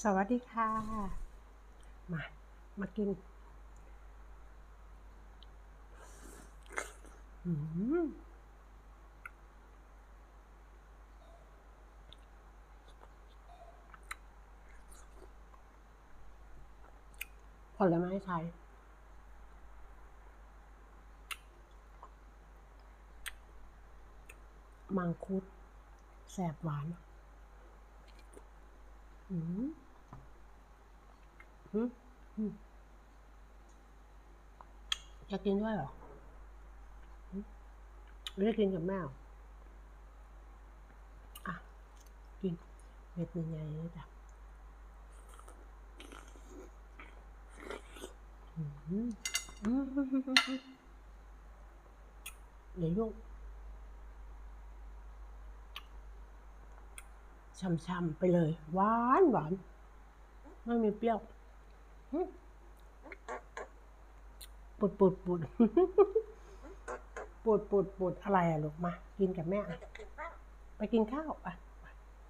สวัสดีค่ะ มา มากินอืมผลไม้ไทยมังคุด แสบหวาน อืมอืมอืมจะกินด้วยเหรออืมหรือจะกินกับแม่อะ กินเม็ดใหญ่ๆเลยจ้ะอืมอืมเดี๋ยวยุ่ง ช่ำๆไปเลย หวานหวานไม่มีเปรี้ยวปุดปุดปุดปุดปุดปุดอะไรอะลูกมา กินกับแม่อะไปกินข้าวอะ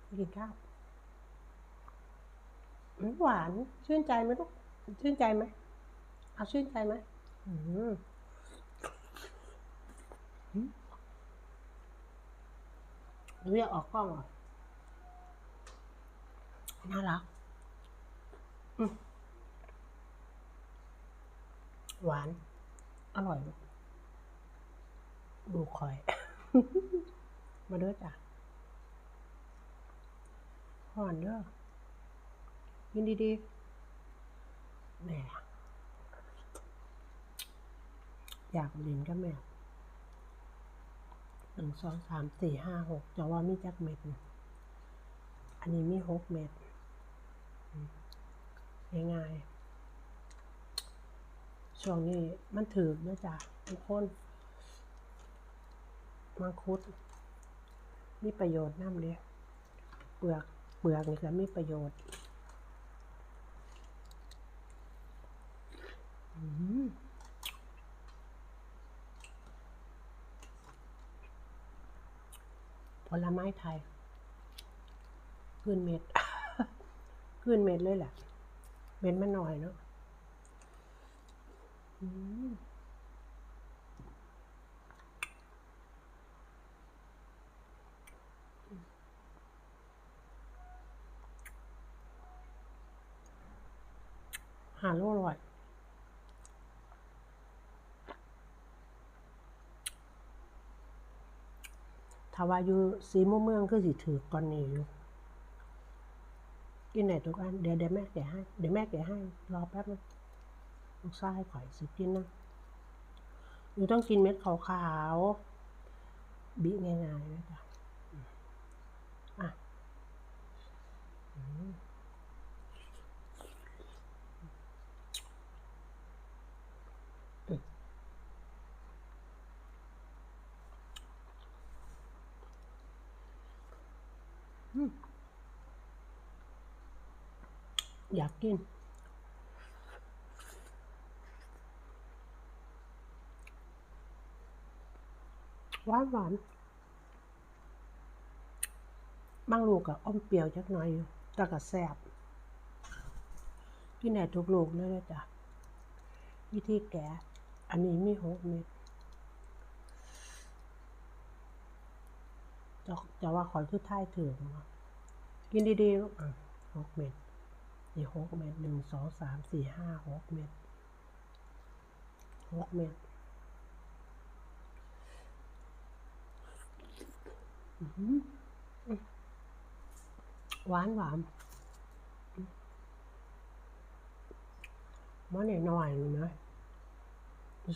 ไปกินข้าวหวานชื่นใจไหมลูกชื่นใจไหมเอาชื่นใจไหมดูอยากออกกล้องเหรอ น่ารักอืมหวาน อร่อยลูกดูคอย มาเด้อจ้ะห่อนเด้อกินดีๆแหม่อยากเล่นกับแม่หนึ่งสองสามสี่ห้าหกจะว่ามีจักเม็ดน่ะอันนี้มีหกเม็ดอืม ง่ายๆช่วงนี้มันถือด้วยจ้ะทุกคนมังคุด มีประโยชน์น้ำเลยเปลือกเปลือกนี่ก็มีประโยชน์ผลไม้ไทยขึ้นเม็ด ขึ้นเม็ดเลยแหละเม็ดมันหน่อยเนาะหาโลอร่อยถ้าว่าอยู่สีม่วงเมืองคือสิถือก่อนนี้อยู่ กินไหนทุกอัน เดี๋ยวเดี๋ยวแม่แกะให้ เดี๋ยวแม่แกะให้ รอแป๊บนึงลูกชายข่อยสิกินนะหนูต้องกินเม็ดขาวๆ บีง่ายๆนะจ๊ะอะ อยากกิน หวานหวานบางลูกกับอมเปรี้ยวจักหน่อยอยู่แต่ก็แซ่บกินไหนทุกลูกเลยนะจ๊ะวิธีแกะอันนี้มีหกเม็ดจะจะว่าขอยคือท้ายถือกินดีๆลูกหกเม็ด นี่หกเม็ดหนึ่งสองสามสี่ห้าหกเม็ดหกเม็ดหวานหวานมันหน่อยๆเลยนะ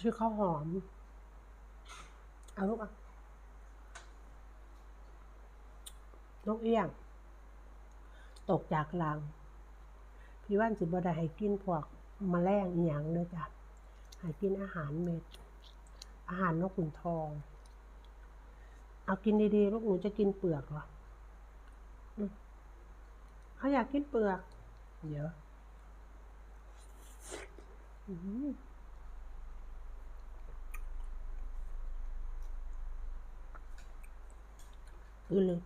ชื่อข้าวหอม เอาลูกอะนกเอี้ยง ตกจากลัง พี่ว่านสิบ่ได้ให้กินพวกแมลงอีหยังเลยจ้ะให้กินอาหารเม็ด อาหารนกขุนทอง เอากินดีๆลูกหนูจะกินเปลือกเหรอเขาอยากกินเปลือกเดี๋ยวอืมอือเลย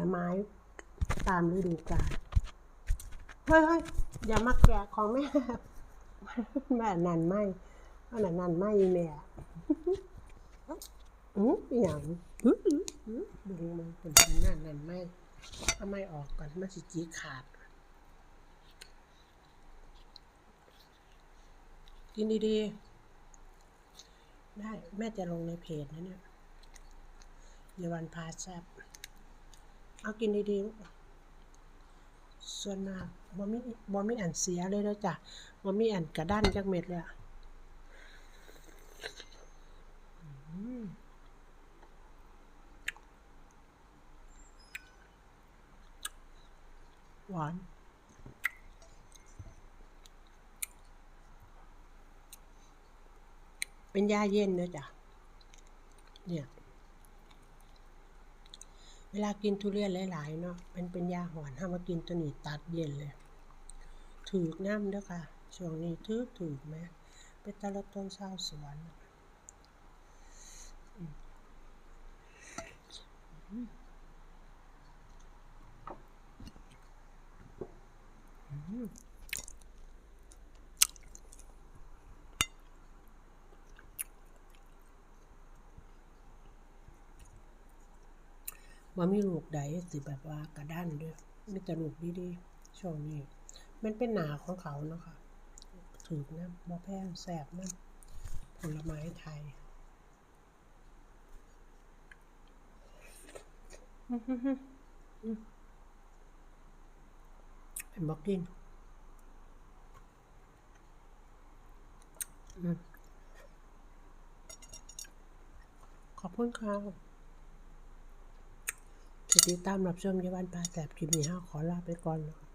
ลไม้ ตามฤดูกาลเฮ้ยเฮ้ยอย่ามาแกะของแม่แม่นันไม่อันนั้นไม่แม่อืออย่างอือดึงมันเป็นนั่นนันไม่ถ้าไม่ออกก่อนมันสิจีขาด กินดีๆ ได้แม่จะลงในเพจนะเนี่ยเยาวันพาแซบเอากินดีๆ ส่วนมากบ่มีบ่มีอันเสียเลยแล้วจ้ะบ่มีอันกระด้านจักเม็ดเลยอะหวานเป็นยาเย็นนะจ๊ะเนี่ย วลากินทุเรียนหลายๆเนาะเป็นเป็นยาหอนห้ามากินตัวนี้ตัดเย็นเลย ถือน้ำเด้อค่ะ ช่วงนี้ถือถือไหมเป็นตะลดต้นเศร้าสวนอืมอืมอืม บ่มีลูกใดสิแบบว่ากระด้านด้วยมีแต่ลูกดีๆช่วงนี้ มันเป็นหนาของเขาเนาะค่ะถือกน้ำบ่แพงแสบน้ำผลไม้ไทยเป็นบอกกินขอบคุณค่ะที่ ติดตามรับชมยาวันปลาแสบคลิปนี้ห้าขอลาไปก่อนนะคะ